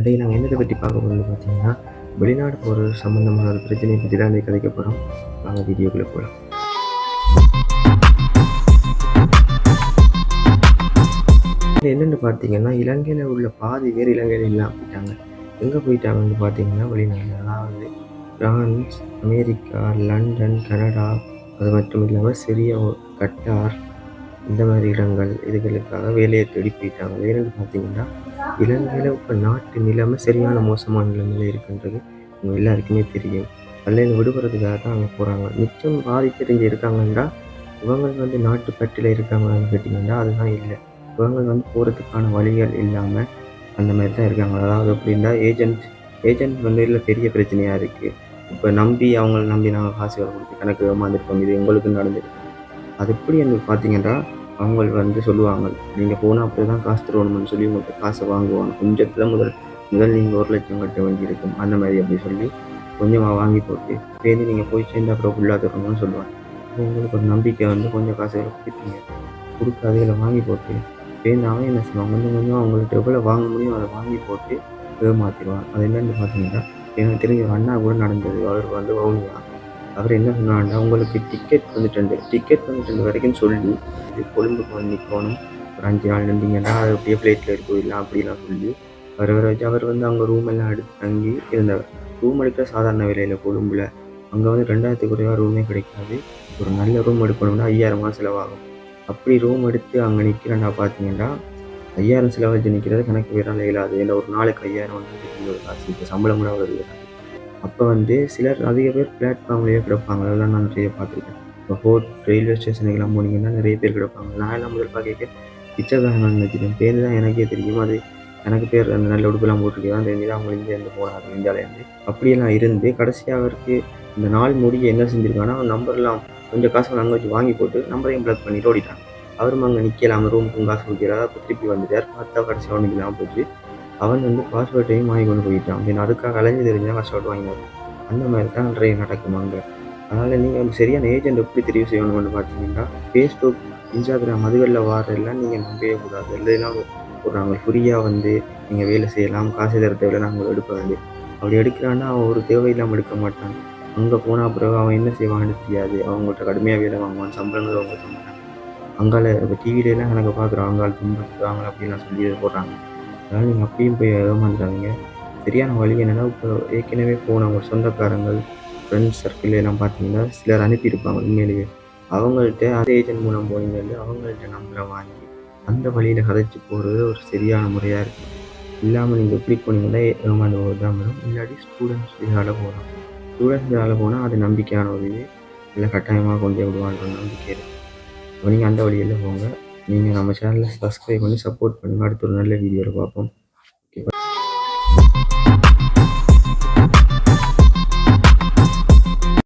இன்றைக்கு நாங்கள் என்னத்தை பற்றி பார்க்க போகிறோம்னு பார்த்தீங்கன்னா வெளிநாடு போகிற சம்மந்தமான ஒரு பிரச்சனையை பற்றி தான் இன்றைக்கி கதைக்க போகிறோம் நாங்கள் வீடியோக்குள்ளே போகலாம் என்னென்னு பார்த்தீங்கன்னா இலங்கையில் உள்ள பாதி பேர் இலங்கையில் இல்லாமல் போயிட்டாங்க. எங்கே போயிட்டாங்கன்னு பார்த்தீங்கன்னா வெளிநாடு அதாவது பிரான்ஸ் அமெரிக்கா லண்டன் கனடா அது மட்டும் இல்லாமல் சிறிய கட்டார் இந்த மாதிரி இடங்கள் இதுகளுக்காக வேலையை தேடி போயிட்டாங்க. வேலைன்னு பார்த்தீங்கன்னா இலங்கையில் இப்போ நாட்டு நிலைமை சரியான மோசமான நிலைமையில் இருக்குன்றது உங்கள் எல்லாருக்குமே தெரியும். பள்ளியில் விடுபடுறதுக்காக தான் அங்கே போகிறாங்க மிச்சம் பாதி தெரிஞ்சு இருக்காங்கன்னா இவங்க வந்து நாட்டு பட்டியில் இருக்காங்கன்னு கேட்டிங்கன்னா அதுதான் இல்லை. இவங்க வந்து போகிறதுக்கான வழிகள் இல்லாமல் அந்த மாதிரி தான் இருக்காங்க. அதாவது அப்படின்னா ஏஜென்ட் ஏஜென்ட் வந்து இல்லை பெரிய பிரச்சனையாக இருக்குது இப்போ நம்பி அவங்கள நம்பி நாங்கள் காசுகளை கொடுத்து கணக்கு ஏமாந்துருக்கோம் இது எங்களுக்கு நடந்திருக்கு. அது எப்படி எனக்கு பார்த்தீங்கன்னா அவங்க வந்து சொல்லுவாங்க நீங்கள் போனால் அப்படி தான் காசு தருவணும்னு சொல்லி உங்கள்கிட்ட காசை வாங்குவாங்க. கொஞ்சத்தில் முதல் முதல் நீங்கள் ஒரு லட்சம் கட்ட வேண்டியிருக்கும். அந்த மாதிரி அப்படி சொல்லி கொஞ்சமாக வாங்கி போட்டு சேர்ந்து நீங்கள் போய் சேர்ந்து அப்புறம் ஃபுல்லாக தரணும்னு சொல்லுவாங்க. உங்களுக்கு ஒரு நம்பிக்கை வந்து கொஞ்சம் காசுகளை கொடுப்பீங்க கொடுத்து அதில் வாங்கி போட்டு பேருந்து அவன் என்ன செய்வாங்க? கொஞ்சம் கொஞ்சம் அவங்கள்ட்ட எவ்வளோ வாங்க முடியும் அதை வாங்கி போட்டு ஏமாற்றிடுவான் அது என்னென்னு பார்த்தீங்கன்னா எனக்கு தெரிஞ்ச அண்ணா கூட நடந்தது. அவர் வந்து வவுனியா. அவர் என்ன சொன்னாங்கன்னா உங்களுக்கு டிக்கெட் வந்துட்டு டிக்கெட் வந்துட்டு வரைக்கும் சொல்லி கொழும்புக்கு வந்து நிற்கணும் ஒரு அஞ்சு நாள் நின்றீங்கன்னா அது அப்படியே ஃப்ளைட்டில் எடுத்து போயிடலாம் அப்படிலாம் சொல்லி அவர் வர வச்சு அவர் வந்து அங்கே ரூம் எல்லாம் எடுத்து தங்கி இருந்தவர் ரூம் எடுக்கிற சாதாரண விலையில் கொழும்புல. அங்கே வந்து ரெண்டாயிரத்து குறைவாக ரூமே கிடைக்காது. ஒரு நல்ல ரூம் எடுக்கணும்னா ஐயாயிரமா செலவாகும். அப்படி ரூம் எடுத்து அங்கே நிற்கிறேன்னா பார்த்தீங்கன்னா ஐயாயிரம் செலவழிச்சு நிற்கிறது கணக்கு வேறால் இயலாது. இல்லை ஒரு நாளைக்கு ஐயாயிரம் வந்து காசு இப்போ சம்பளம் கூட வருது. அப்போ வந்து சிலர் அதிக பேர் பிளாட்ஃபார்ம்லேயே கிடப்பாங்க. அதெல்லாம் நான் நிறைய பார்த்துருக்கேன். இப்போ ஃபோர் ரயில்வே ஸ்டேஷனுக்கெல்லாம் போனீங்கன்னா நிறைய பேர் கிடப்பாங்க. நான் எல்லாம் முதல் பார்க்க பிச்சைக்காரங்கன்னு நினச்சிட்டேன் பேர் தான் எனக்கே தெரியும். அது எனக்கு பேர் அந்த நல்ல உடுப்பெல்லாம் போட்டுருக்கேன். அந்த தெரிஞ்சு அவங்க இங்கேருந்து போனாங்க. இந்தியாவிலேருந்து அப்படியெல்லாம் இருந்து கடைசியாக அவருக்கு இந்த நாள் முடிய என்ன செஞ்சுருக்காங்கன்னா நம்பர்லாம் கொஞ்சம் காசு அங்கே வச்சு வாங்கி போட்டு நம்பரையும் பிளாக் பண்ணிட்டு ஓடிட்டாங்க. அவரும் அங்கே நிற்கலாம் ரூமுக்கும் காசு கொடுக்கிறார் அப்போ திருப்பி வந்துட்டார். பார்த்தா கடைசியாக அவனுக்கு இல்லாமல் போச்சு அவன் வந்து பாஸ்போர்ட்டையும் வாங்கி கொண்டு போயிட்டான். அப்படின்னு அதுக்காக அலைஞ்சு தெரிஞ்சால் பாஸ்போர்ட் வாங்கினார் அந்த மாதிரி தான் நிறைய நடக்கும் அங்கே. அதனால் நீங்கள் வந்து சரியான ஏஜென்ட் எப்படி தெரிவு செய்யணும்னு பார்த்தீங்கன்னா ஃபேஸ்புக் இன்ஸ்டாகிராம் அதுகளில் வாரெல்லாம் நீங்கள் நம்பவே கூடாது. இல்லைன்னா ஒரு நாங்கள் ஃப்ரீயாக வந்து நீங்கள் வேலை செய்யலாம் காசு தர தேவையில்லை நாங்கள் எடுக்க வேண்டியது. அப்படி எடுக்கிறான்னா அவன் ஒரு தேவையில்லாமல் எடுக்க மாட்டான். அங்கே போனால் பிறகு அவன் என்ன செய்வான்னு தெரியாது. அவங்கள்ட்ட கடுமையாக வேலை வாங்குவான் சம்பளங்கள் அவங்க மாட்டாங்க அங்கால இப்போ டிவிலெலாம் எனக்கு பார்க்குறான் அங்கால் துன்புறுத்துறாங்க அப்படிலாம் சொல்லி போடுறாங்க. அதனால் நீங்கள் அப்பயும் போய் ஏமாந்துடாதீங்க சரியான வழி என்னென்னா இப்போ ஏற்கனவே போன அவங்க சொந்தக்காரங்கள் ஃப்ரெண்ட்ஸ் சர்க்கிள் எல்லாம் பார்த்தீங்கன்னா சிலர் அனுப்பியிருப்பாங்க உண்மையிலேயே. அவங்கள்ட்ட அந்த ஏஜென்ட் மூலம் போனீங்கன்னு அவங்கள்ட்ட நம்பரை வாங்கி அந்த வழியில் கதைச்சி போகிறது ஒரு சரியான முறையாக இருக்குது இல்லாமல் நீங்கள் எப்படி போனீங்கன்னா ஏமாந்து போகிறது தான் வரும் இல்லாட்டி ஸ்டூடெண்ட்ஸ் இதால் போகலாம் ஸ்டூடெண்ட்ஸ் இதால் போனால் அது நம்பிக்கையான ஒரு இது இல்லை கட்டாயமாக கொண்டு விடுவான்ற நம்பிக்கை இருக்குது நீங்கள் அந்த வழியில் போங்க. நீங்கள் நம்ம சேனலில் சப்ஸ்கிரைப் பண்ணி சப்போர்ட் பண்ணுங்கள் அடுத்த ஒரு நல்ல வீடியோவில் பார்ப்போம்.